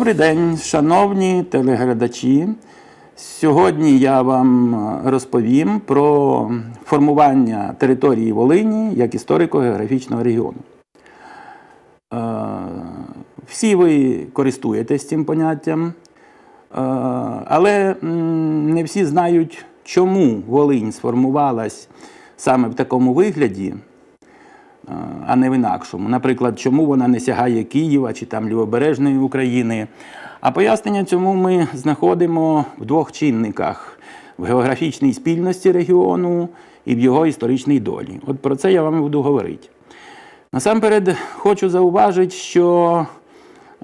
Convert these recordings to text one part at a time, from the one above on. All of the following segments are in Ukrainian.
Добрий день, шановні телеглядачі. Сьогодні я вам розповім про формування території Волині як історико-географічного регіону. Е, Всі ви користуєтесь цим поняттям, е, але не всі знають, чому Волинь сформувалась саме в такому вигляді, е, а не в інакшому. Наприклад, чому вона не сягає Києва чи там Лівобережної України. А пояснення цьому ми знаходимо в двох чинниках: в географічній спільності регіону і в його історичній долі. От про це я вам буду говорити. Насамперед хочу зауважити, що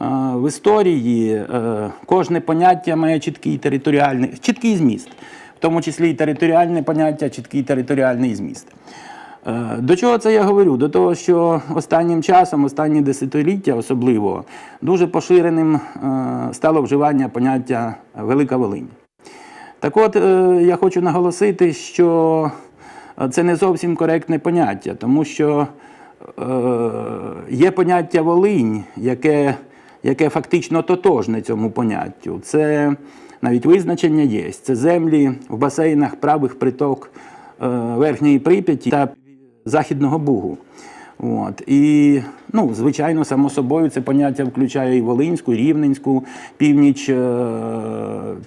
е, в історії е, кожне поняття має чіткий територіальний, чіткий зміст, в тому числі і територіальне поняття, чіткий територіальний зміст. Е, До чого це я говорю? До того, що останнім часом, останні десятиліття особливо, дуже поширеним е, стало вживання поняття Велика Волинь. Так от, е, я хочу наголосити, що це не зовсім коректне поняття, тому що є поняття Волинь, яке, яке фактично тотожне цьому поняттю. Це навіть визначення є. Це землі в басейнах правих приток Верхньої Прип'яті та Західного Бугу. От. І, ну, звичайно, само собою, це поняття включає і Волинську, і Рівненську, північ, е,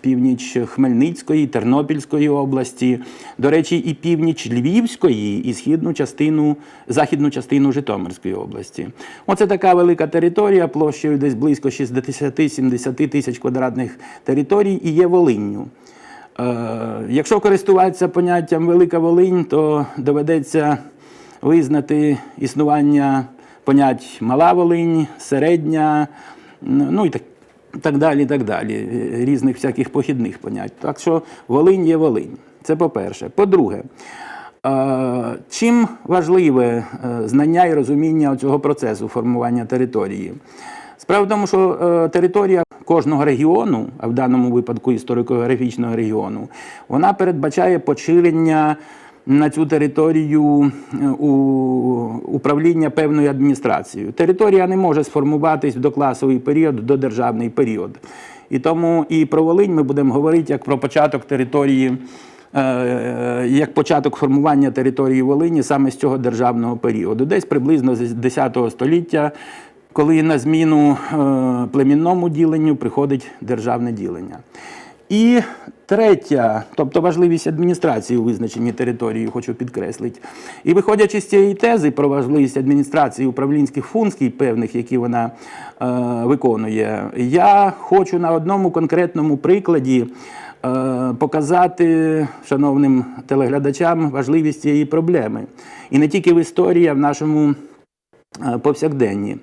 північ Хмельницької, Тернопільської області, до речі, і північ Львівської, і східну частину, західну частину Житомирської області. Оце така велика територія, площею десь близько 60-70 тисяч квадратних територій і є Волинню. Е, Якщо користуватися поняттям Велика Волинь, то доведеться визнати існування понять Мала Волинь, середня, ну і так, так далі, так далі, е, різних всяких похідних понять. Так що Волинь є Волинь. Це по-перше. По-друге, е, чим важливе е, знання і розуміння цього процесу формування території? Справа в тому, що територія кожного регіону, а в даному випадку історико-географічного регіону, вона передбачає поширення на цю територію е, управління певною адміністрацією. Територія не може сформуватись в докласовий період, до державний період. І тому і про Волинь ми будемо говорити як про початок території. е, Як початок формування території Волині саме з цього державного періоду, десь приблизно з 10 століття, коли на зміну е, племінному діленню приходить державне ділення. І третя, тобто важливість адміністрації у визначенні території, хочу підкреслити. І виходячи з цієї тези про важливість адміністрації управлінських функцій, певних, які вона е, виконує, я хочу на одному конкретному прикладі е, показати шановним телеглядачам важливість цієї проблеми. І не тільки в історії, а в нашому е, повсякденні.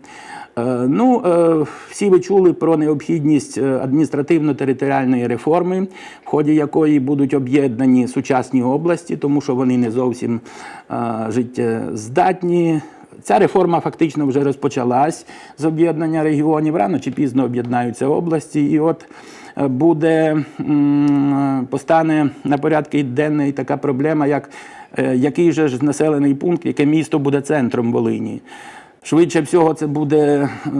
Е, Ну, е, всі ви чули про необхідність е, адміністративно-територіальної реформи, в ході якої будуть об'єднані сучасні області, тому що вони не зовсім життєздатні. Ця реформа фактично вже розпочалась з об'єднання регіонів. Рано чи пізно об'єднаються області, і от буде постане на порядки денний така проблема, як який же ж населений пункт, яке місто буде центром Волині. Швидше всього, це буде е,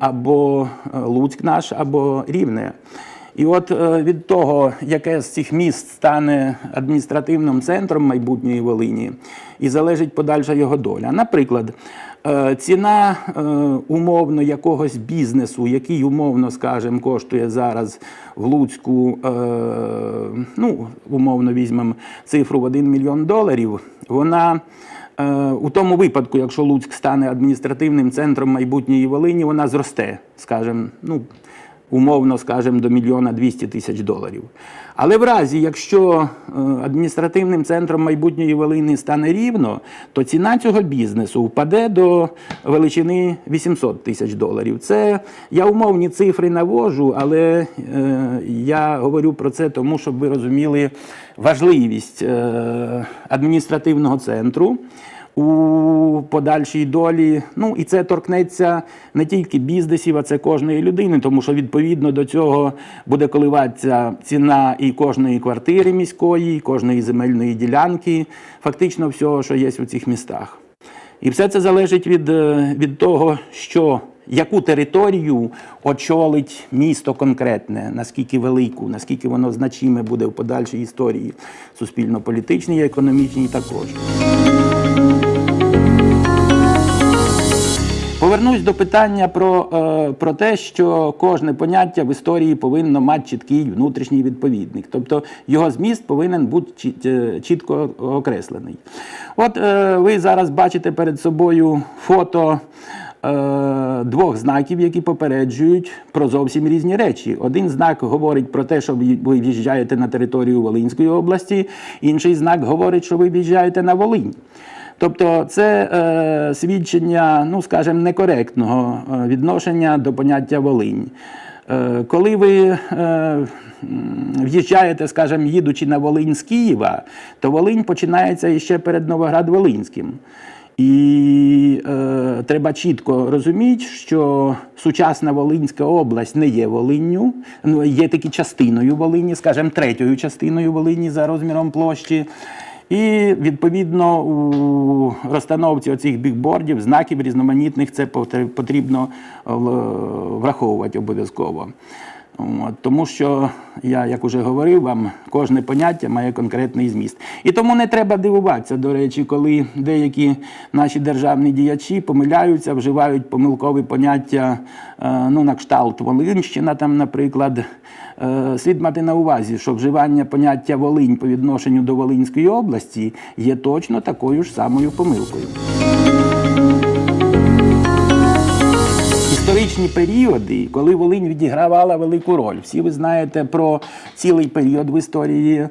або Луцьк наш, або Рівне. І от е, від того, яке з цих міст стане адміністративним центром майбутньої Волині, і залежить подальша його доля. Наприклад, е, ціна е, умовно якогось бізнесу, який умовно, скажімо, коштує зараз в Луцьку, е, ну, умовно візьмемо цифру в 1 мільйон доларів, вона. Е, У тому випадку, якщо Луцьк стане адміністративним центром майбутньої Волині, вона зросте, скажімо, ну, умовно, скажімо, до мільйона 200 тисяч доларів. Але в разі, якщо е, адміністративним центром майбутньої Волини стане рівно, то ціна цього бізнесу впаде до величини 800 тисяч доларів. Це я умовні цифри навожу, але е, я говорю про це тому, щоб ви розуміли важливість е, адміністративного центру у подальшій долі. Ну і це торкнеться не тільки бізнесів, а це кожної людини, тому що відповідно до цього буде коливатися ціна і кожної квартири міської, і кожної земельної ділянки, фактично всього, що є у цих містах. І все це залежить від, е, від того, що яку територію очолить місто конкретне, наскільки велику, наскільки воно значиме буде в подальшій історії суспільно-політичній економічній також. Повернусь до питання про, е, про те, що кожне поняття в історії повинно мати чіткий внутрішній відповідник. Тобто його зміст повинен бути е, чітко окреслений. От е, ви зараз бачите перед собою фото. Е, Двох знаків, які попереджують про зовсім різні речі. Один знак говорить про те, що ви в'їжджаєте на територію Волинської області, інший знак говорить, що ви в'їжджаєте на Волинь. Тобто це е, свідчення, ну скажімо, некоректного е, відношення до поняття Волинь. Е, коли ви е, в'їжджаєте, скажімо, їдучи на Волинь з Києва, то Волинь починається іще перед Новоград-Волинським. І е, треба чітко розуміти, що сучасна Волинська область не є Волинню, ну, є таки частиною Волині, скажімо, третьою частиною Волині за розміром площі. І відповідно у розстановці оцих бікбордів, знаків різноманітних це потр- потрібно е, враховувати обов'язково. Тому що я, як уже говорив вам, кожне поняття має конкретний зміст. І тому не треба дивуватися, до речі, коли деякі наші державні діячі помиляються, вживають помилкові поняття, е, ну, на кшталт Волинщина, там, наприклад. Е, Слід мати на увазі, що вживання поняття Волинь по відношенню до Волинської області є точно такою ж самою помилкою. Історичні періоди, коли Волинь відігравала велику роль. Всі ви знаєте про цілий період в історії е,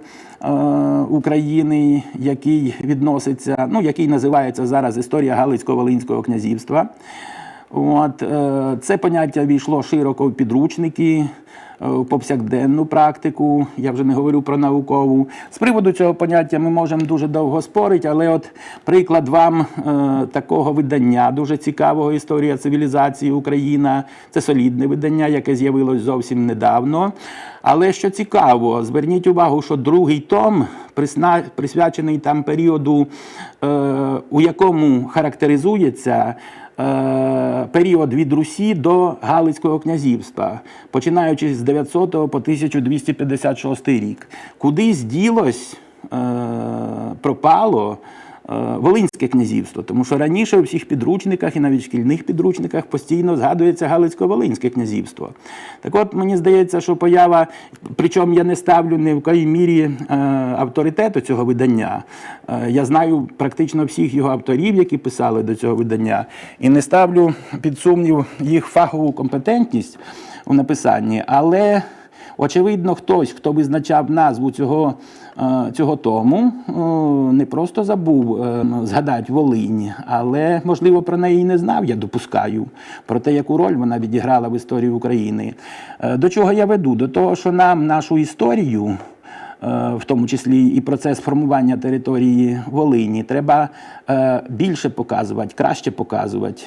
України, який відноситься, ну який називається зараз історія Галицько-Волинського князівства. От, е, це поняття війшло широко в підручники, повсякденну практику, я вже не говорю про наукову. З приводу цього поняття ми можемо дуже довго спорити, але от приклад вам е, такого видання, дуже цікавого історія цивілізації Україна. Це солідне видання, яке з'явилось зовсім недавно. Але що цікаво, зверніть увагу, що другий том присвячений там періоду, е, у якому характеризується е, період від Русі до Галицького князівства, починаючи з 900 по 1256 рік. Кудись ділось, е, пропало е, Волинське князівство, тому що раніше у всіх підручниках і навіть шкільних підручниках постійно згадується Галицько-Волинське князівство. Так от мені здається, що поява, причому я не ставлю ні в якій мірі е, авторитету цього видання. Е, я знаю практично всіх його авторів, які писали до цього видання, і не ставлю під сумнів їх фахову компетентність у написанні, але Очевидно, хтось, хто визначав назву цього, е, цього тому, е, не просто забув е, згадати Волинь, але, можливо, про неї не знав, я допускаю, про те, яку роль вона відіграла в історії України. До чого я веду? До того, що нам нашу історію. В тому числі і процес формування території Волині треба більше показувати, краще показувати.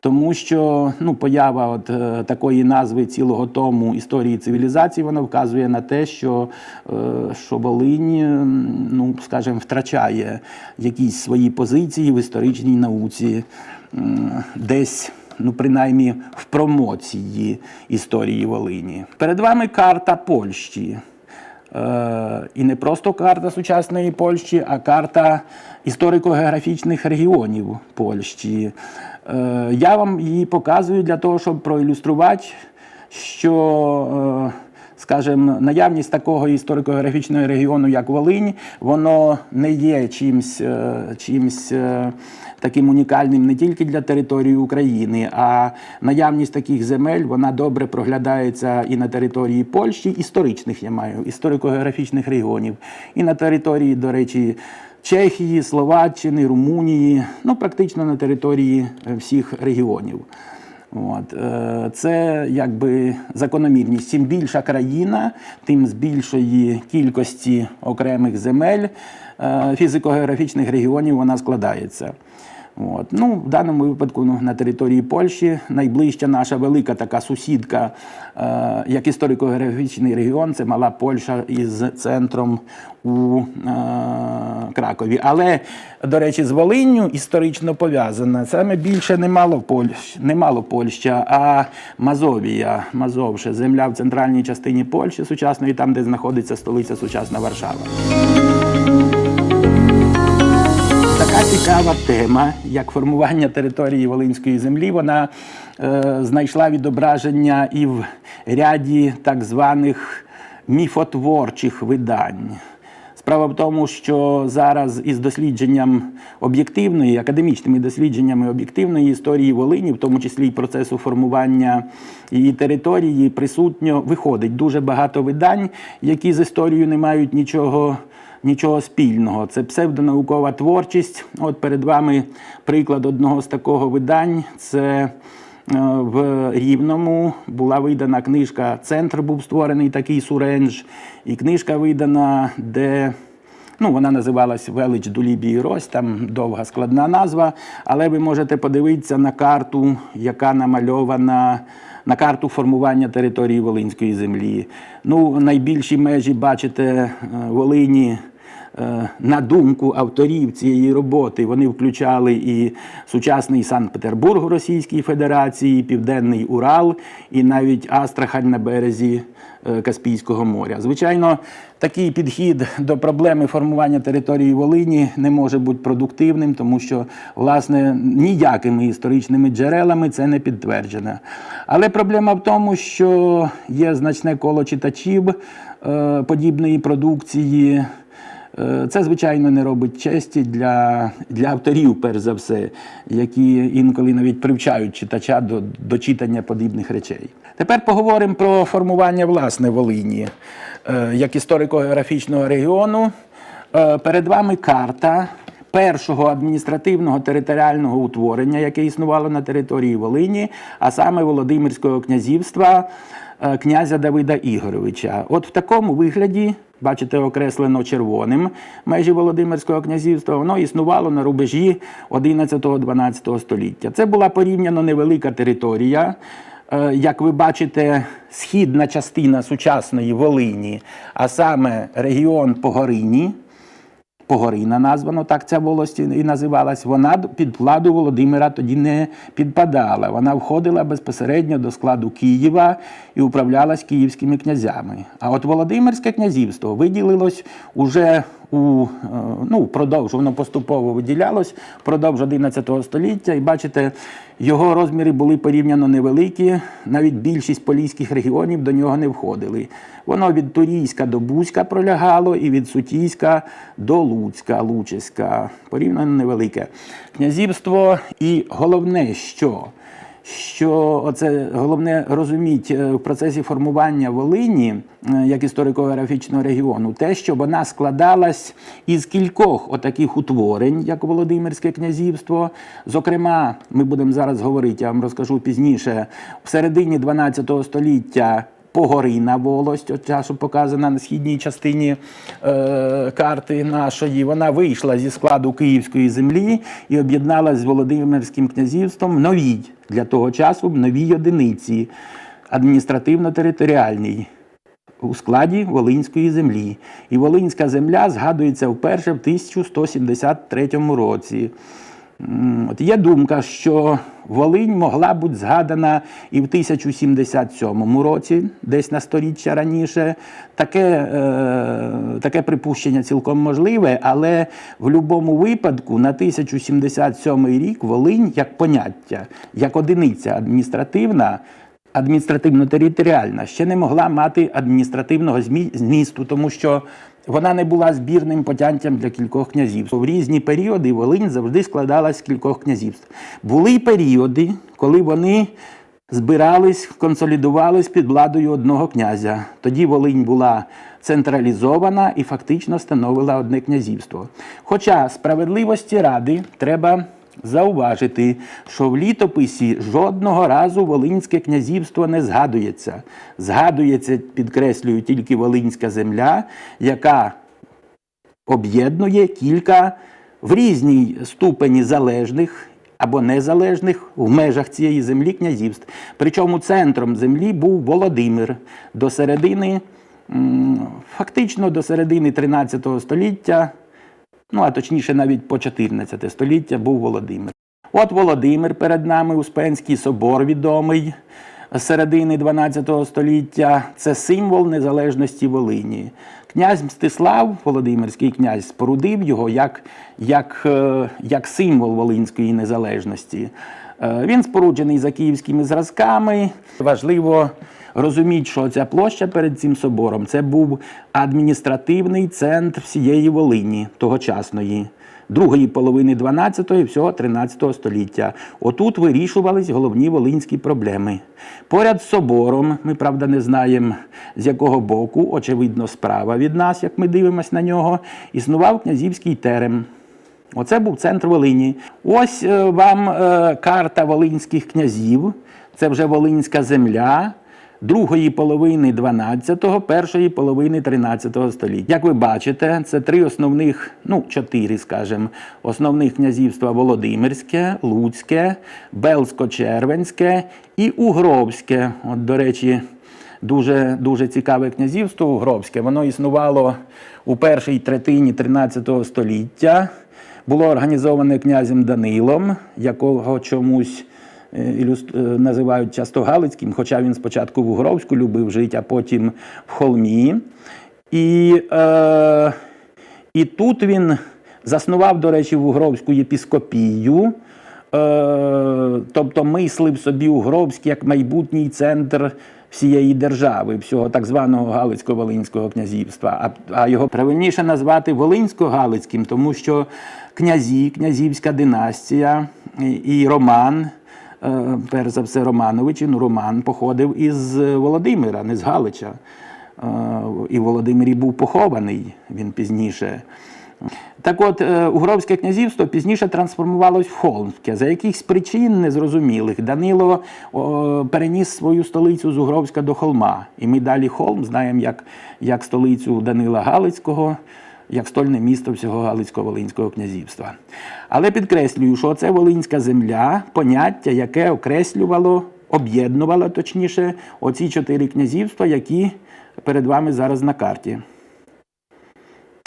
Тому що ну, поява от, е, такої назви цілого тому історії цивілізації вона вказує на те, що, е, що Волинь, е, ну, скажімо, втрачає якісь свої позиції в історичній науці, м, десь. Ну, принаймні в промоції історії Волині. Перед вами карта Польщі. Е, і не просто карта сучасної Польщі, а карта історико-географічних регіонів Польщі. Е, Я вам її показую для того, щоб проілюструвати, що, е, скажімо, наявність такого історико-географічного регіону, як Волинь, воно не є чимсь, е, чимсь таким унікальним не тільки для території України, а наявність таких земель вона добре проглядається і на території Польщі, історичних я маю, історико-географічних регіонів, і на території, до речі, Чехії, Словаччини, Румунії, ну практично на території е, всіх регіонів. От. е, Це якби закономірність. Чим більша країна, тим з більшої кількості окремих земель е, фізико-географічних регіонів вона складається. От. Ну, в даному випадку ну, на території Польщі найближча наша велика така сусідка, е, як історико-географічний регіон, це мала Польща із центром у е, Кракові. Але, до речі, з Волинню історично пов'язана. Саме більше немало Польщ, немало Польща, а Мазовія, Мазовше, земля в центральній частині Польщі сучасної, там, де знаходиться столиця сучасна Варшава. Цікава тема, як формування території Волинської землі, вона е, знайшла відображення і в ряді так званих міфотворчих видань. Справа в тому, що зараз із дослідженням об'єктивної, академічними дослідженнями об'єктивної історії Волині, в тому числі й процесу формування її території, присутньо виходить дуже багато видань, які з історією не мають нічого нічого спільного. Це псевдонаукова творчість. От перед вами приклад одного з такого видань. Це е, в Рівному була видана книжка. Центр був створений такий Суренж, і книжка видана, де. Ну, вона називалась Велич Дулібі Рось, там довга складна назва. Але ви можете подивитися на карту, яка намальована на карту формування території Волинської землі. Ну, найбільші межі бачите е, Волині. Е, На думку авторів цієї роботи вони включали і сучасний Санкт-Петербург у Російській Федерації, Південний Урал, і навіть Астрахань на березі е, Каспійського моря. Звичайно, такий підхід до проблеми формування території Волині не може бути продуктивним, тому що власне ніякими історичними джерелами це не підтверджено. Але проблема в тому, що є значне коло читачів е, подібної продукції. Е, Це, звичайно, не робить честі для, для авторів, перш за все, які інколи навіть привчають читача до, до читання подібних речей. Тепер поговоримо про формування власне Волині Е, як історико-географічного регіону. Е, Перед вами карта першого адміністративного територіального утворення, яке існувало на території Волині, а саме Володимирського князівства князя Давида Ігоровича. От в такому вигляді, бачите, окреслено червоним межі Володимирського князівства, воно існувало на рубежі 11-12 століття. Це була порівняно невелика територія. Е, Як ви бачите, східна частина сучасної Волині, а саме регіон Погорині, Погорина названо, так ця волость і називалась. Вона під владу Володимира тоді не підпадала. Вона входила безпосередньо до складу Києва і управлялась київськими князями. А от Володимирське князівство виділилось уже у е, ну, впродовж, воно поступово виділялось впродовж 11 століття. І бачите, його розміри були порівняно невеликі. Навіть більшість поліських регіонів до нього не входили. Воно від Турійська до Бузька пролягало і від Сутійська до Луцька, Лучиська. Порівняно невелике князівство. І головне, що що оце головне розуміти е, в процесі формування Волині е, як історико-географічного регіону, те, що вона складалась із кількох отаких утворень, як Володимирське князівство. Зокрема, ми будемо зараз говорити, я вам розкажу пізніше, в середині 12 століття. Погорина волость, от що показана на східній частині е, карти нашої, вона вийшла зі складу Київської землі і об'єдналася з Володимирським князівством в новій для того часу в новій одиниці адміністративно-територіальній у складі Волинської землі. І Волинська земля згадується вперше в 1173 році. От є думка, що Волинь могла бути згадана і в 1077 році, десь на сторіччя раніше. Таке, е, таке припущення цілком можливе, але в будь-якому випадку на 1077 рік Волинь як поняття, як одиниця адміністративна, адміністративно-територіальна, ще не могла мати адміністративного змісту, тому що вона не була збірним потянтям для кількох князівств. В різні періоди Волинь завжди складалась з кількох князівств. Були періоди, коли вони збирались, консолідувались під владою одного князя. Тоді Волинь була централізована і фактично становила одне князівство. Хоча справедливості ради треба зауважити, що в літописі жодного разу Волинське князівство не згадується. Згадується, підкреслюю, тільки Волинська земля, яка об'єднує кілька в різній ступені залежних або незалежних в межах цієї землі князівств. Причому центром землі був Володимир до середини, фактично до середини 13 століття, ну а точніше навіть по 14 століття був Володимир. От Володимир перед нами, Успенський собор відомий з середини 12 століття. Це символ незалежності Волині. Князь Мстислав, Володимирський князь, спорудив його як, як, е, як символ волинської незалежності. Е, Він споруджений за київськими зразками. Важливо розуміти, що ця площа перед цим собором це був адміністративний центр всієї Волині тогочасної. Другої половини 12-го і всього 13 століття. Отут вирішувались головні волинські проблеми. Поряд з собором, ми правда не знаємо з якого боку, очевидно, справа від нас, як ми дивимося на нього, існував князівський терем. Оце був центр Волині. Ось е, вам е, карта волинських князів. Це вже Волинська земля другої половини 12-го, першої половини 13-го століття. Як ви бачите, це три основних, ну чотири, скажімо, основних князівства Володимирське, Луцьке, Белсько-Червенське і Угровське. От, до речі, дуже, дуже цікаве князівство Угровське. Воно існувало у першій третині 13 століття. Було організоване князем Данилом, якого чомусь називають часто Галицьким, хоча він спочатку в Угровську любив жити, а потім в Холмі. І, е, і тут він заснував, до речі, в Угровську єпіскопію. Е, тобто мислив собі Угровськ як майбутній центр всієї держави, всього так званого Галицько-Волинського князівства. А, його правильніше назвати Волинсько-Галицьким, тому що князі, князівська династія і, Роман, е, перш за все, Романович, ну Роман походив із Володимира, не з Галича. Е, І Володимирі був похований він пізніше. Так от, е, Угровське князівство пізніше трансформувалось в Холмське. За якихось причин незрозумілих Данило переніс свою столицю з Угровська до Холма. І ми далі Холм знаємо як, як столицю Данила Галицького, як стольне місто всього Галицько-Волинського князівства. Але підкреслюю, що це Волинська земля, поняття, яке окреслювало, об'єднувало точніше, оці чотири князівства, які перед вами зараз на карті.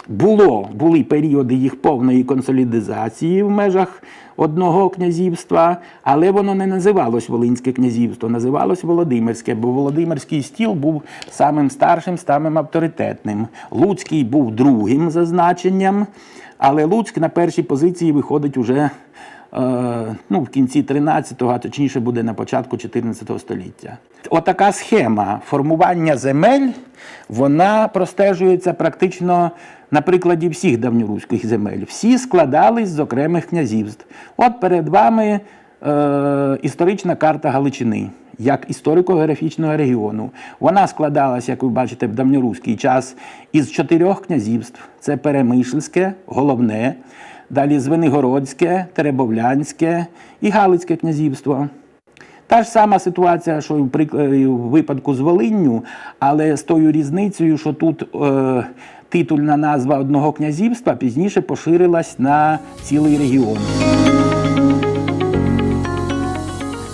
Було, були періоди їх повної консолідизації в межах одного князівства, але воно не називалось Волинське князівство, називалось Володимирське, бо Володимирський стіл був самим старшим, самим авторитетним. Луцький був другим за значенням, але Луцьк на першій позиції виходить уже е, ну, в кінці 13-го, а точніше буде на початку 14 століття. Отака схема формування земель, вона простежується практично на прикладі всіх давньоруських земель. Всі складались з окремих князівств. От перед вами е, історична карта Галичини. Як історико-географічного регіону. Вона складалась, як ви бачите, в давньоруський час із чотирьох князівств: це Перемишльське, головне, далі Звенигородське, Теребовлянське і Галицьке князівство. Та ж сама ситуація, що і в випадку з Волинню, але з тою різницею, що тут е, титульна назва одного князівства пізніше поширилась на цілий регіон.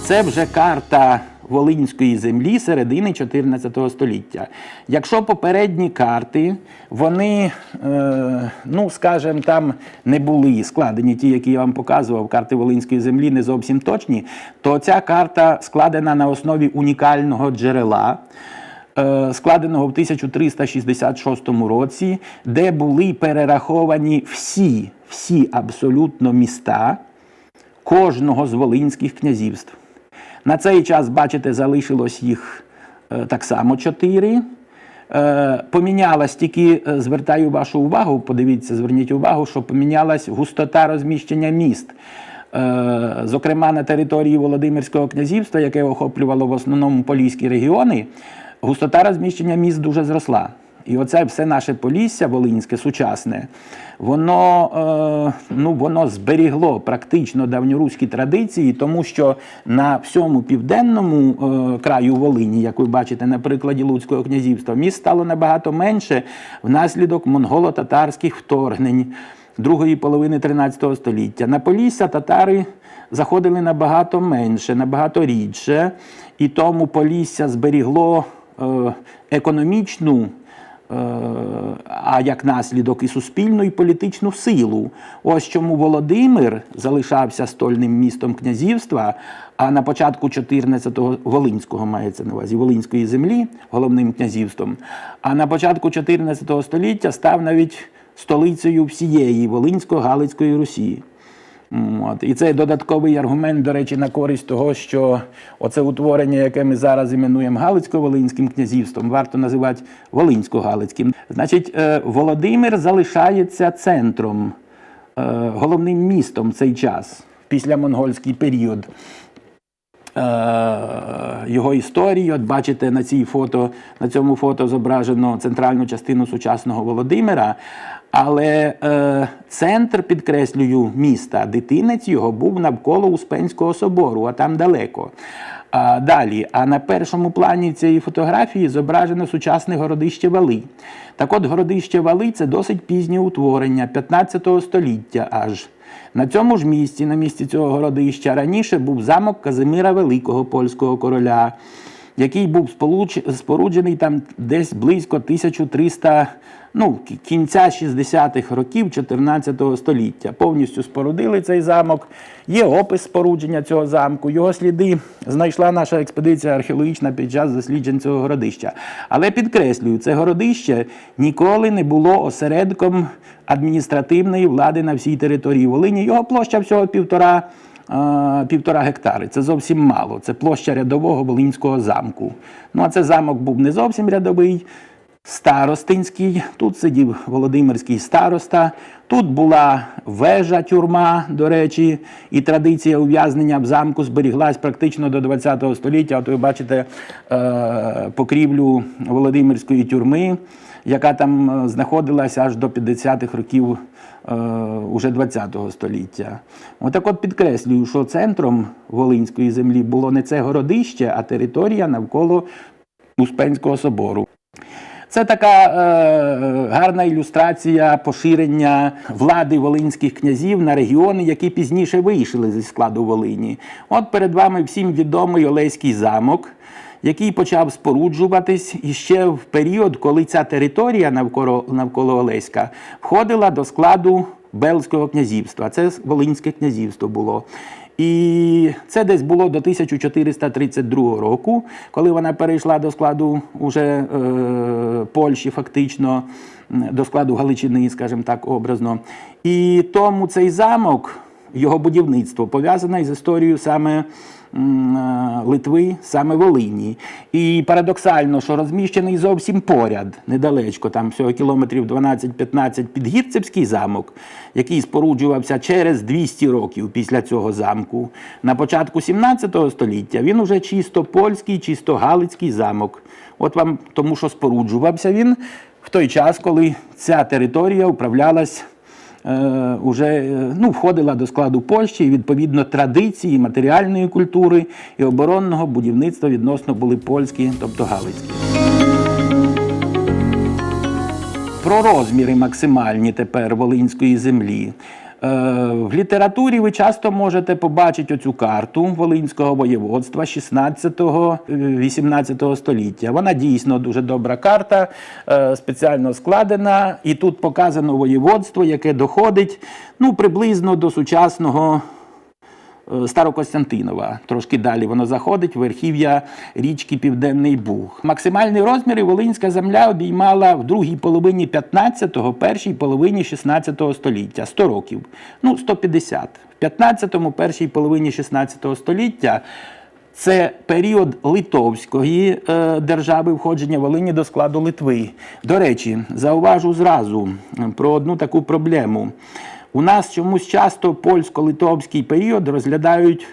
Це вже карта Волинської землі середини 14 століття. Якщо попередні карти, вони, е, ну скажімо, там не були складені, ті, які я вам показував, карти Волинської землі не зовсім точні, то ця карта складена на основі унікального джерела. Е, Складеного в 1366 році, де були перераховані всі, всі абсолютно міста кожного з волинських князівств. На цей час, бачите, залишилось їх е, так само чотири. Е, помінялась тільки, звертаю вашу увагу, подивіться, зверніть увагу, що помінялась густота розміщення міст. Зокрема, на території Володимирського князівства, яке охоплювало в основному поліські регіони, густота розміщення міст дуже зросла. І оце все наше Полісся Волинське сучасне, воно, е, ну, воно зберігло практично давньоруські традиції, тому що на всьому південному е, краю Волині, як ви бачите на прикладі Луцького князівства, міст стало набагато менше внаслідок монголо-татарських вторгнень. другої половини 13 століття. На Полісся татари заходили набагато менше, набагато рідше, і тому Полісся зберігло економічну. е, А як наслідок і суспільну, і політичну силу. Ось чому Володимир залишався стольним містом князівства, а на початку 14-го Волинського мається на увазі Волинської землі, головним князівством. А на початку 14 століття став навіть столицею всієї Волинсько-Галицької Русі. От. І це додатковий аргумент, до речі, на користь того, що оце утворення, яке ми зараз іменуємо Галицько-Волинським князівством, варто називати Волинсько-Галицьким. Значить, е, Володимир залишається центром, е, головним містом в цей час, після монгольський період. Е, його історії. От бачите на цій фото, на цьому фото зображено центральну частину сучасного Володимира. Але е, центр, підкреслюю, міста, дитинець його був навколо Успенського собору, а там далеко. А, далі, а на першому плані цієї фотографії зображено сучасне городище Вали. Так от, городище Вали це досить пізнє утворення 15 століття аж. На цьому ж місці, на місці цього городища, раніше був замок Казимира Великого польського короля, який був сполуч- споруджений там десь близько 1300, ну, кінця 60-х років 14 століття. Повністю спорудили цей замок. Є опис спорудження цього замку. Його сліди знайшла наша експедиція археологічна під час досліджень цього городища. Але підкреслюю, це городище ніколи не було осередком адміністративної влади на всій території Волині. Його площа всього півтора. Півтора гектари це зовсім мало. Це площа рядового Волинського замку. Ну а це замок був не зовсім рядовий, старостинський. Тут сидів Володимирський староста. Тут була вежа тюрма, до речі, і традиція ув'язнення в замку зберіглась практично до ХХ століття. От ви бачите е, покрівлю Володимирської тюрми, яка там е, знаходилася аж до 50-х років е, уже 20-го століття. Отак от підкреслюю, що центром Волинської землі було не це городище, а територія навколо Успенського собору. Це така е, гарна ілюстрація поширення влади волинських князів на регіони, які пізніше вийшли зі складу Волині. От перед вами всім відомий Олеський замок, який почав споруджуватись іще в період, коли ця територія навколо, навколо Олеська входила до складу Белського князівства. Це Волинське князівство було. І це десь було до 1432 року, коли вона перейшла до складу уже е, Польщі, фактично, до складу Галичини, скажімо так, образно. І тому цей замок, його будівництво пов'язане із історією саме. е, Литви, саме Волині. І парадоксально, що розміщений зовсім поряд, недалечко, там всього кілометрів 12-15 підгірцевський замок, який споруджувався через 200 років після цього замку. На початку 17 століття він уже чисто польський, чисто галицький замок. От вам тому, що споруджувався він в той час, коли ця територія управлялась е, уже е, ну, входила до складу Польщі, і відповідно традиції матеріальної культури і оборонного будівництва відносно були польські, тобто галицькі. Про розміри максимальні тепер Волинської землі. Е, В літературі ви часто можете побачити оцю карту Волинського воєводства 16-18 століття. Вона дійсно дуже добра карта, е, спеціально складена, і тут показано воєводство, яке доходить ну, приблизно до сучасного. Старокостянтинова. Трошки далі воно заходить верхів'я річки Південний Буг. Максимальні розміри Волинська земля обіймала в другій половині 15-го, першій половині 16-го століття 100 років. Ну, 150. В 15-му, першій половині 16-го століття це період Литовської е, держави входження Волині до складу Литви. До речі, зауважу зразу про одну таку проблему. У нас чомусь часто польсько-литовський період розглядають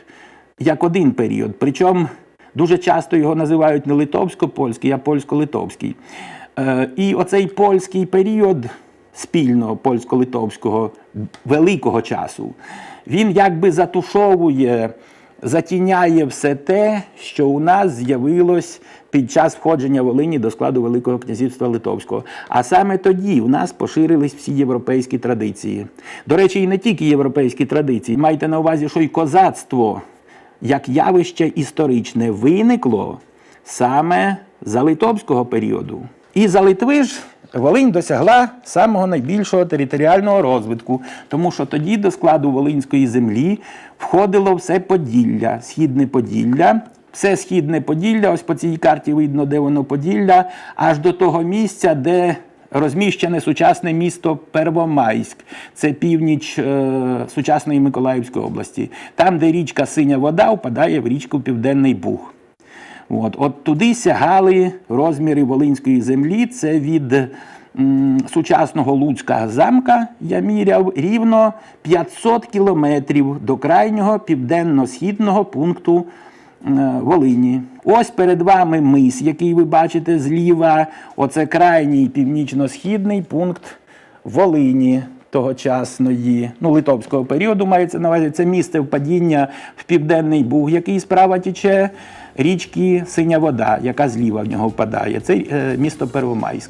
як один період. Причому дуже часто його називають не литовсько-польський, а польсько-литовський. Е, і оцей польський період спільного польсько-литовського великого часу, він якби затушовує затіняє все те, що у нас з'явилось під час входження Волині до складу Великого князівства Литовського. А саме тоді у нас поширились всі європейські традиції. До речі, і не тільки європейські традиції. Майте на увазі, що й козацтво як явище історичне виникло саме за литовського періоду. І за Литви ж Волинь досягла самого найбільшого територіального розвитку, тому що тоді до складу Волинської землі входило все Поділля, східне Поділля. Все східне Поділля, ось по цій карті видно, де воно Поділля, аж до того місця, де розміщене сучасне місто Первомайськ, це північ е, сучасної Миколаївської області. Там, де річка Синя вода впадає в річку Південний Буг. От, от туди сягали розміри Волинської землі. Це від м, сучасного Луцького замка, я міряв, рівно 500 кілометрів до крайнього південно-східного пункту е, Волині. Ось перед вами мис, який ви бачите зліва. Оце крайній північно-східний пункт Волині тогочасної, ну, литовського періоду мається на увазі. Це місце впадіння в Південний Буг, який справа тіче, річки Синя Вода, яка зліва в нього впадає. Це е, місто Первомайськ.